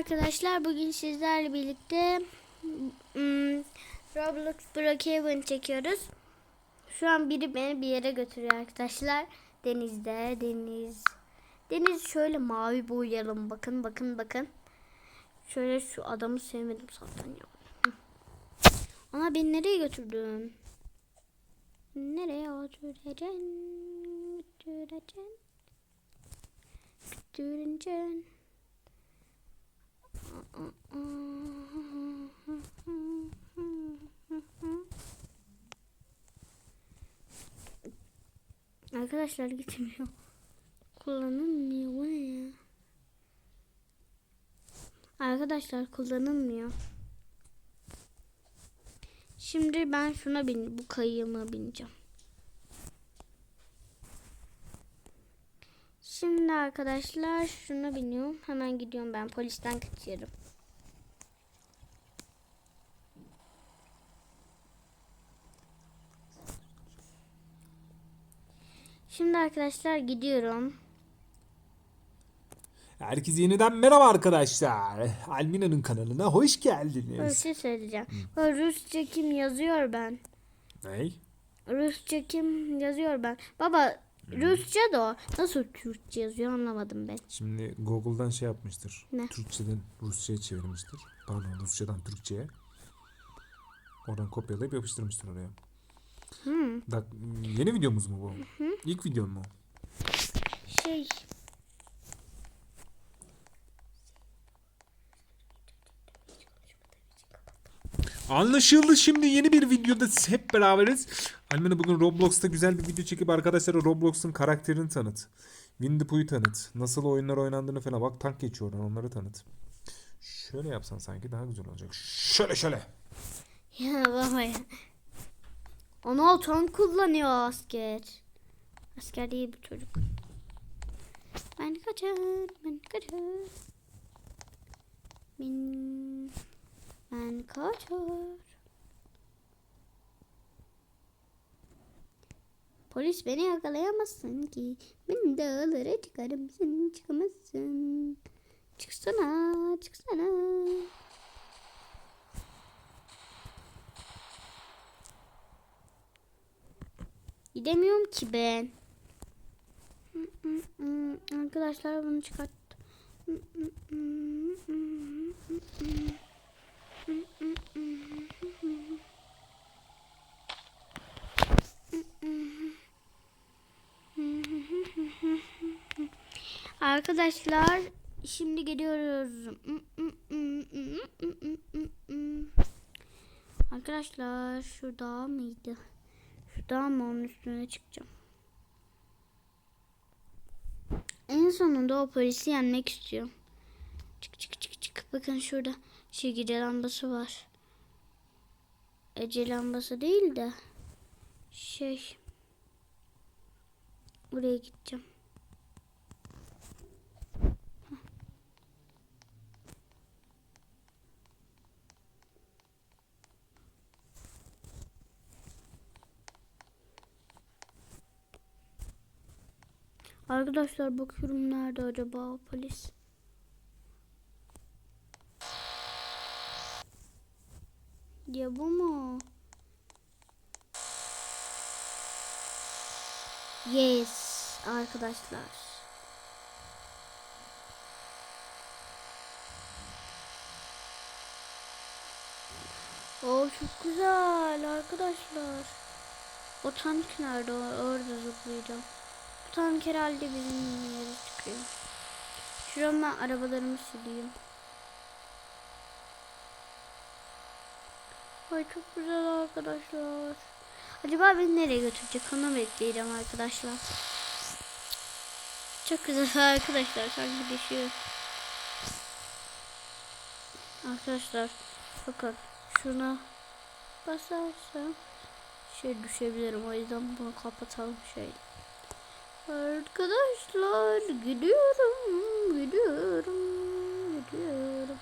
Arkadaşlar bugün sizlerle birlikte hmm, Roblox Brookhaven çekiyoruz. Şu an biri beni bir yere götürüyor arkadaşlar. Denizde, deniz. Deniz şöyle mavi boyayalım. Bakın, bakın, bakın. Şöyle şu adamı sevmedim zaten ya. Ana beni nereye götürdün? Nereye götüreceksin? Götüreceksin. Götüreceksin. Arkadaşlar gitmiyor. Kullanılmıyor. Ya? Arkadaşlar kullanılmıyor. Şimdi ben şuna bin, bu kayığıma bineceğim. Şimdi arkadaşlar şuna biniyorum. Hemen gidiyorum ben polisten kaçıyorum. Şimdi arkadaşlar gidiyorum. Herkese yeniden merhaba arkadaşlar. Almina'nın kanalına hoş Bir geldiniz. şey söyleyeceğim. Bu Rusça kim yazıyor ben. Ney? Rusça kim yazıyor ben. Baba Rusça da o. Nasıl Türkçe yazıyor anlamadım ben. Şimdi Google'dan şey yapmıştır. Ne? Türkçeden Rusça'ya çevirmiştir. Pardon Rusçadan Türkçe'ye. Oradan kopyalayıp yapıştırmıştır oraya. Hmm. Bak yeni videomuz mu bu? İlk videon mu? Şey Anlaşıldı şimdi yeni bir videoda hep beraberiz. Almina bugün Roblox'ta güzel bir video çekip arkadaşlara Roblox'un karakterini tanıt. Winnie Pooh'yu tanıt. Nasıl oyunlar oynandığını falan. Bak tank geçiyor oradan onları tanıt. Şöyle yapsan sanki daha güzel olacak. Şöyle şöyle. Ya baba ya. Ana tank kullanıyor asker. Asker değil bu çocuk. Ben kaçar, ben kaçar. Ben, ben kaçar. Polis beni yakalayamazsın ki. Ben dağlara çıkarım sen çıkamazsın. Çıksana, çıksana. Gidemiyorum ki ben. Arkadaşlar bunu çıkart. Arkadaşlar şimdi gidiyoruz. Arkadaşlar şurada mıydı? Şurada mı onun üstüne çıkacağım. En sonunda o polisi yenmek istiyorum. Çık çık çık çık. Bakın şurada şey gece lambası var. Ece lambası değil de şey buraya gideceğim. Arkadaşlar bakıyorum nerede acaba polis? Ya bu mu? Yes arkadaşlar. Oo çok güzel arkadaşlar. O tank nerede? Orada zıplayacağım. Tank herhalde bizim yere çıkıyor. Şurama arabalarımı sileyim. Ay çok güzel arkadaşlar. Acaba beni nereye götürecek onu bekleyeceğim arkadaşlar. Çok güzel arkadaşlar sanki düşüyor. Arkadaşlar bakın şuna basarsam şey düşebilirim o yüzden bunu kapatalım şöyle. Arkadaşlar gidiyorum gidiyorum gidiyorum.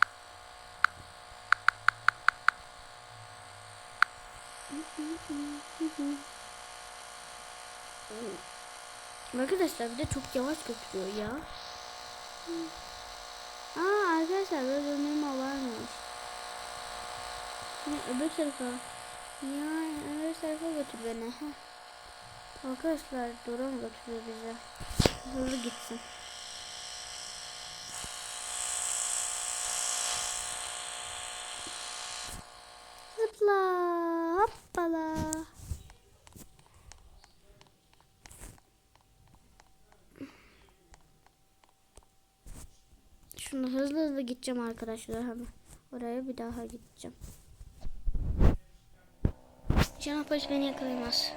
Arkadaşlar bir de çok yavaş götürüyor ya. Aa arkadaşlar böyle dönülme varmış. Ne öbür tarafa. Ya öbür tarafa götür beni. Heh. Arkadaşlar mu götürüyor bize? Hızlı gitsin. Zıpla hoppala. Şunu hızlı hızlı gideceğim arkadaşlar hemen. Oraya bir daha gideceğim. Canapaş beni yakalayamaz.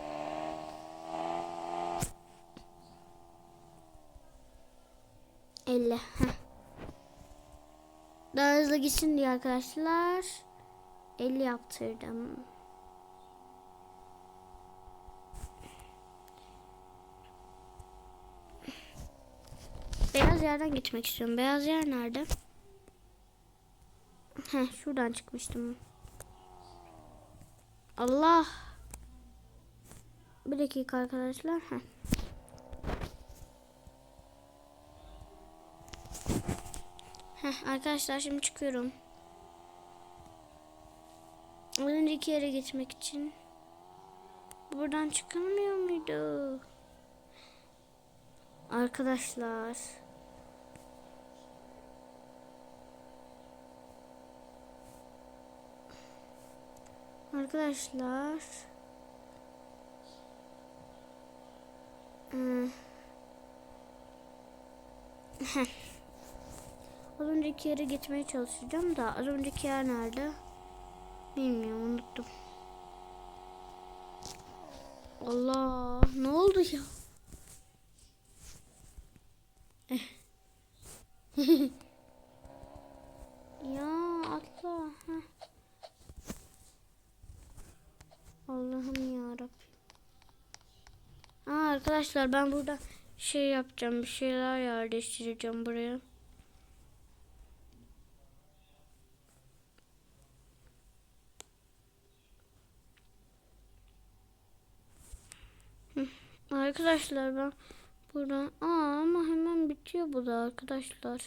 Elle. heh. Daha hızlı gitsin diye arkadaşlar. 50 yaptırdım. Beyaz yerden gitmek istiyorum. Beyaz yer nerede? Heh, şuradan çıkmıştım. Allah. Bir dakika arkadaşlar. Heh. Heh, arkadaşlar şimdi çıkıyorum. Önceki yere geçmek için. Buradan çıkılmıyor muydu? Arkadaşlar. Arkadaşlar. Hmm. Az önceki yere geçmeye çalışacağım da az önceki yer nerede? Bilmiyorum unuttum. Allah ne oldu ya? ya atla. Allah'ım ya Rabbim. Aa, arkadaşlar ben burada şey yapacağım. Bir şeyler yerleştireceğim buraya. Hı, Arkadaşlar ben buradan aa ama hemen bitiyor bu da arkadaşlar.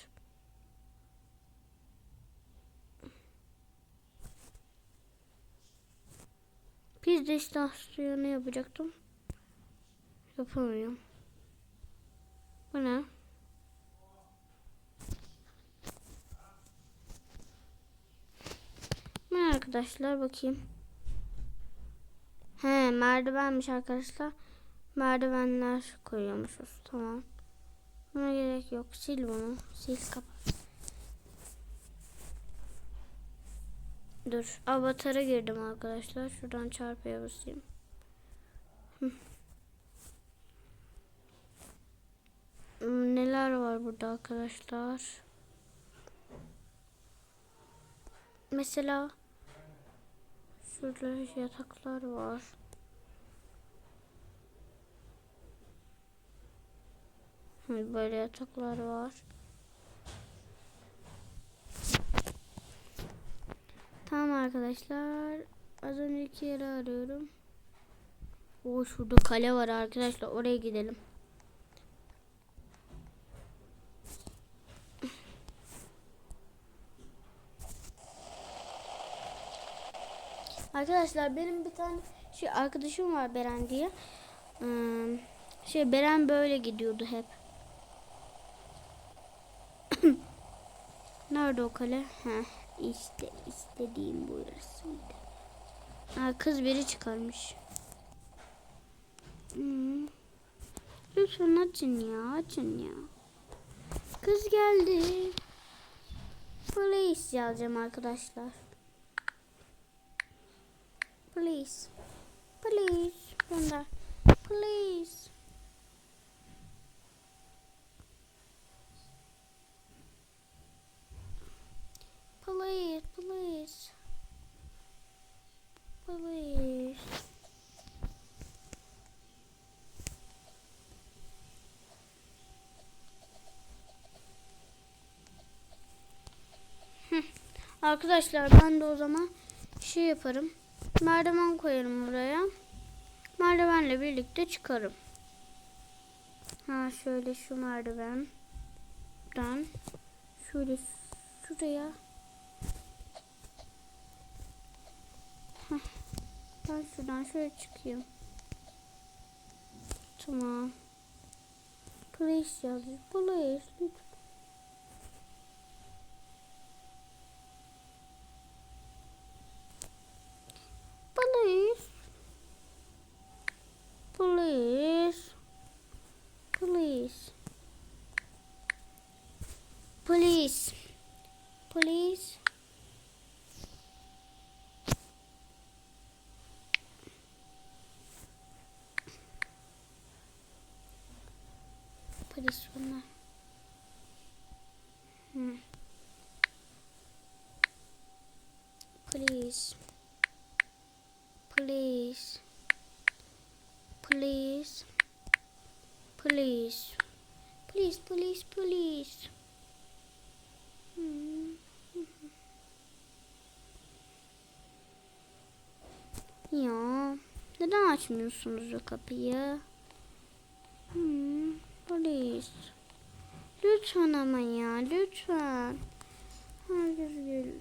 Pizza istasyonu yapacaktım. Yapamıyorum. Bu ne? Bu arkadaşlar bakayım. He merdivenmiş arkadaşlar. Merdivenler koyuyormuşuz. Tamam. Buna gerek yok. Sil bunu. Sil kapat. Dur. Avatara girdim arkadaşlar. Şuradan çarpıya basayım. Hmm, Neler var burada arkadaşlar? Mesela şurada yataklar var. Böyle yataklar var. Tamam arkadaşlar. Az önceki yeri arıyorum. O şurada kale var arkadaşlar. Oraya gidelim. Arkadaşlar benim bir tane şey arkadaşım var Beren diye. Hmm, şey Beren böyle gidiyordu hep. Nerede o kale? Heh, işte istediğim burasıydı. Ha, kız biri çıkarmış. Hmm. Lütfen açın ya, açın ya. Kız geldi. Police yazacağım arkadaşlar. Please. Please. Gönder. Please. Please, please. Please. Heh. Arkadaşlar ben de o zaman şey yaparım. Merdiven koyarım buraya. Merdivenle birlikte çıkarım. Ha şöyle şu merdivenden Şöyle şuraya. Heh. Ben şuradan şöyle çıkayım. Tamam. Please yazıyor. Please lütfen. Please. Polis bunlar. Hı. Please. Please. Please. Please. Please, please, please. Hmm. Ya neden açmıyorsunuz o kapıyı? Hmm, polis. Lütfen ama ya lütfen. Herkes geliyor.